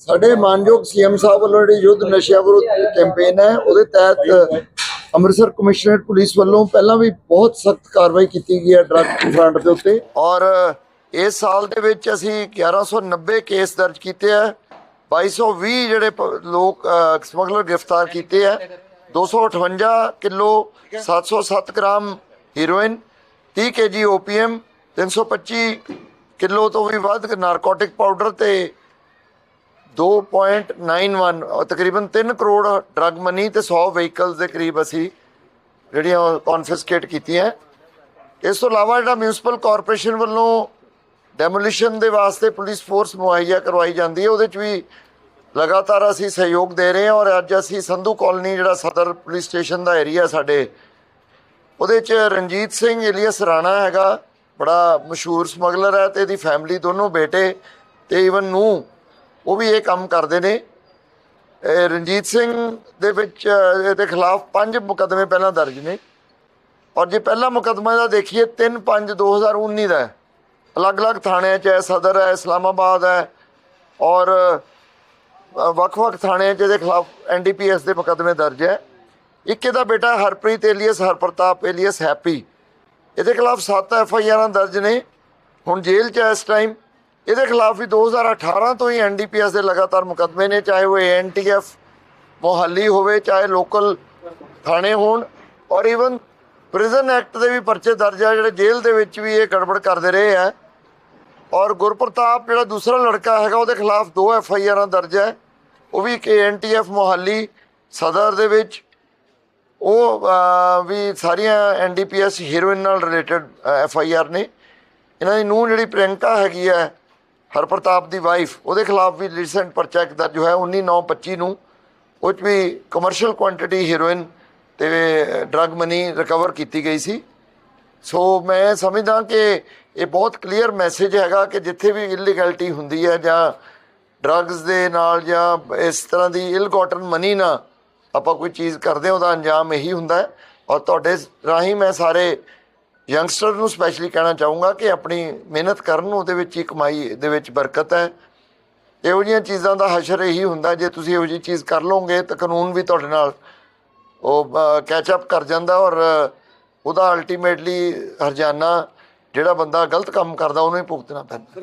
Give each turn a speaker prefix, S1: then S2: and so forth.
S1: ਸਾਡੇ ਮਾਨਯੋਗ ਸੀਐਮ ਸਾਹਿਬ ਵੱਲੋਂ ਜਿਹੜੀ ਯੁੱਧ ਨਸ਼ਿਆਂ ਵਿਰੁੱਧ ਕੈਂਪੇਨ ਹੈ, ਉਹਦੇ ਤਹਿਤ ਅੰਮ੍ਰਿਤਸਰ ਕਮਿਸ਼ਨਰੇਟ ਪੁਲਿਸ ਵੱਲੋਂ ਪਹਿਲਾਂ ਵੀ ਬਹੁਤ ਸਖਤ ਕਾਰਵਾਈ ਕੀਤੀ ਗਈ ਹੈ ਡਰੱਗ ਫਰੰਟ ਦੇ ਉੱਤੇ। ਔਰ ਇਸ ਸਾਲ ਦੇ ਵਿੱਚ ਅਸੀਂ 1190 ਕੇਸ ਦਰਜ ਕੀਤੇ ਆ 2220 ਜਿਹੜੇ ਲੋਕ ਸਮਗਲਰ ਗ੍ਰਿਫਤਾਰ ਕੀਤੇ ਆ 258 kilo 707 gram heroin 30 KG opium 325 kilo ਤੋਂ ਵੀ ਵੱਧ ਨਾਰਕੋਟਿਕ ਪਾਊਡਰ ਤੇ 2.91 ਅਹ ਤਕਰੀਬਨ 3 ਕਰੋੜ ਡਰੱਗ ਮਨੀ ਤੇ 100 ਵਹੀਕਲਸ ਦੇ ਕਰੀਬ ਅਸੀਂ ਜਿਹੜੀਆਂ ਕਨਫਿਸਕੇਟ ਕੀਤੀਆਂ। ਇਸ ਤੋਂ ਇਲਾਵਾ ਜਿਹੜਾ ਮਿਊਨਿਸਪਲ ਕਾਰਪੋਰੇਸ਼ਨ ਵੱਲੋਂ ਡੈਮੋਲੀਸ਼ਨ ਦੇ ਵਾਸਤੇ ਪੁਲਿਸ ਫੋਰਸ ਮੁਹੱਈਆ ਕਰਵਾਈ ਜਾਂਦੀ ਹੈ, ਉਹਦੇ 'ਚ ਵੀ ਲਗਾਤਾਰ ਅਸੀਂ ਸਹਿਯੋਗ ਦੇ ਰਹੇ ਹਾਂ ਔਰ ਅੱਜ ਅਸੀਂ ਸੰਧੂ ਕਾਲੋਨੀ ਜਿਹੜਾ ਸਦਰ ਪੁਲਿਸ ਸਟੇਸ਼ਨ ਦਾ ਏਰੀਆ ਸਾਡੇ ਉਹਦੇ 'ਚ ਰਣਜੀਤ ਸਿੰਘ ਇਲੀਅਸ ਰਾਣਾ ਹੈਗਾ, ਬੜਾ ਮਸ਼ਹੂਰ ਸਮਗਲਰ ਹੈ ਤੇ ਇਹਦੀ ਫੈਮਿਲੀ ਦੋਨੋਂ ਬੇਟੇ ਤੇ ਇਵਨ ਨੂੰ ਉਹ ਵੀ ਇਹ ਕੰਮ ਕਰਦੇ ਨੇ। ਰਣਜੀਤ ਸਿੰਘ ਦੇ ਵਿੱਚ ਇਹਦੇ ਖਿਲਾਫ ਪੰਜ ਮੁਕੱਦਮੇ ਪਹਿਲਾਂ ਦਰਜ ਨੇ। ਔਰ ਜੇ ਪਹਿਲਾ ਮੁਕੱਦਮਾ ਦਾ ਦੇਖੀਏ 3 5 2019 ਦਾ ਹੈ। ਅਲੱਗ-ਅਲੱਗ ਥਾਣਿਆਂ 'ਚ ਹੈ, ਸਦਰ ਹੈ, ਇਸਲਾਮਾਬਾਦ ਹੈ। ਔਰ ਵੱਖ-ਵੱਖ ਥਾਣਿਆਂ 'ਚ ਇਹਦੇ ਖਿਲਾਫ ਐਨਡੀਪੀਐਸ ਦੇ ਮੁਕੱਦਮੇ ਦਰਜ ਹੈ। ਇੱਕ ਇਹਦਾ ਬੇਟਾ Harpreet alias, Harpartap alias, Happy. ਇਹਦੇ ਖਿਲਾਫ 7 ਐਫ ਆਈ ਆਰਾਂ ਦਰਜ ਨੇ। ਹੁਣ ਜੇਲ੍ਹ 'ਚ ਹੈ ਇਸ ਟਾਈਮ ਇਹਦੇ ਖਿਲਾਫ ਵੀ 2018 ਤੋਂ ਹੀ ਐਨਡੀਪੀਐਸ ਦੇ ਲਗਾਤਾਰ ਮੁਕੱਦਮੇ ਨੇ, ਚਾਹੇ ਉਹ ਐਨਟੀਐਫ ਮੋਹਾਲੀ ਹੋਵੇ, ਚਾਹੇ ਲੋਕਲ ਥਾਣੇ ਹੋਣ। ਔਰ ਇਵਨ ਪ੍ਰਿਜ਼ਨ ਐਕਟ ਦੇ ਵੀ ਪਰਚੇ ਦਰਜ ਆ, ਜਿਹੜੇ ਜੇਲ੍ਹ ਦੇ ਵਿੱਚ ਵੀ ਇਹ ਗੜਬੜ ਕਰਦੇ ਰਹੇ ਆ। ਔਰ ਗੁਰਪ੍ਰਤਾਪ, ਜਿਹੜਾ ਦੂਸਰਾ ਲੜਕਾ ਹੈਗਾ, ਉਹਦੇ ਖਿਲਾਫ ਦੋ ਐਫ ਆਈ ਆਰਾਂ ਦਰਜ ਹੈ। ਉਹ ਵੀ ਕਿ ਐਨਟੀਐਫ ਮੋਹਾਲੀ ਸਦਰ ਦੇ ਵਿੱਚ। ਉਹ ਵੀ ਸਾਰੀਆਂ ਐਨਡੀਪੀਐਸ ਹੀਰੋਇਨ ਨਾਲ ਰਿਲੇਟਡ ਐਫ ਆਈ ਆਰ ਨੇ। ਇਹਨਾਂ ਦੀ ਨੂੰਹ ਜਿਹੜੀ ਪ੍ਰਿਯੰਕਾ ਹੈਗੀ ਹੈ, ਹਰਪ੍ਰਤਾਪ ਦੀ ਵਾਈਫ ਉਹਦੇ ਖਿਲਾਫ ਵੀ ਰੀਸੈਂਟ ਪਰਚਾ ਇੱਕ ਦਰਜ ਹੋਇਆ 19/9/25 ਨੂੰ ਉਹ 'ਚ ਵੀ ਕਮਰਸ਼ੀਅਲ ਕੁਆਂਟੀਟੀ ਹੀਰੋਇਨ ਤੇ ਡਰੱਗ ਮਨੀ ਰਿਕਵਰ ਕੀਤੀ ਗਈ ਸੀ। ਸੋ ਮੈਂ ਸਮਝਦਾ ਕਿ ਇਹ ਬਹੁਤ ਕਲੀਅਰ ਮੈਸੇਜ ਹੈਗਾ ਕਿ ਜਿੱਥੇ ਵੀ ਇਲੀਗੈਲਿਟੀ ਹੁੰਦੀ ਹੈ ਜਾਂ ਡਰੱਗਸ ਦੇ ਨਾਲ ਜਾਂ ਇਸ ਤਰ੍ਹਾਂ ਦੀ ਇਲਗੋਟਨ ਮਨੀ ਨਾਲ ਆਪਾਂ ਕੋਈ ਚੀਜ਼ ਕਰਦੇ ਹਾਂ, ਉਹਦਾ ਅੰਜਾਮ ਇਹੀ ਹੁੰਦਾ ਹੈ। ਔਰ ਤੁਹਾਡੇ ਰਾਹੀਂ ਮੈਂ ਸਾਰੇ ਯੰਗਸਟਰ ਨੂੰ ਸਪੈਸ਼ਲੀ ਕਹਿਣਾ ਚਾਹੂੰਗਾ ਕਿ ਆਪਣੀ ਮਿਹਨਤ ਕਰਨ, ਉਹਦੇ ਵਿੱਚ ਹੀ ਕਮਾਈ ਦੇ ਵਿੱਚ ਬਰਕਤ ਹੈ। ਇਹੋ ਜਿਹੀਆਂ ਚੀਜ਼ਾਂ ਦਾ ਹਸ਼ਰ ਇਹੀ ਹੁੰਦਾ, ਜੇ ਤੁਸੀਂ ਇਹੋ ਜਿਹੀ ਚੀਜ਼ ਕਰ ਲਓਗੇ ਤਾਂ ਕਾਨੂੰਨ ਵੀ ਤੁਹਾਡੇ ਨਾਲ ਉਹ ਕੈਚ ਅਪ ਕਰ ਜਾਂਦਾ ਔਰ ਉਹਦਾ ਅਲਟੀਮੇਟਲੀ ਹਰਜਾਨਾ ਜਿਹੜਾ ਬੰਦਾ ਗਲਤ ਕੰਮ ਕਰਦਾ, ਉਹਨੂੰ ਹੀ ਭੁਗਤਣਾ ਪੈਂਦਾ।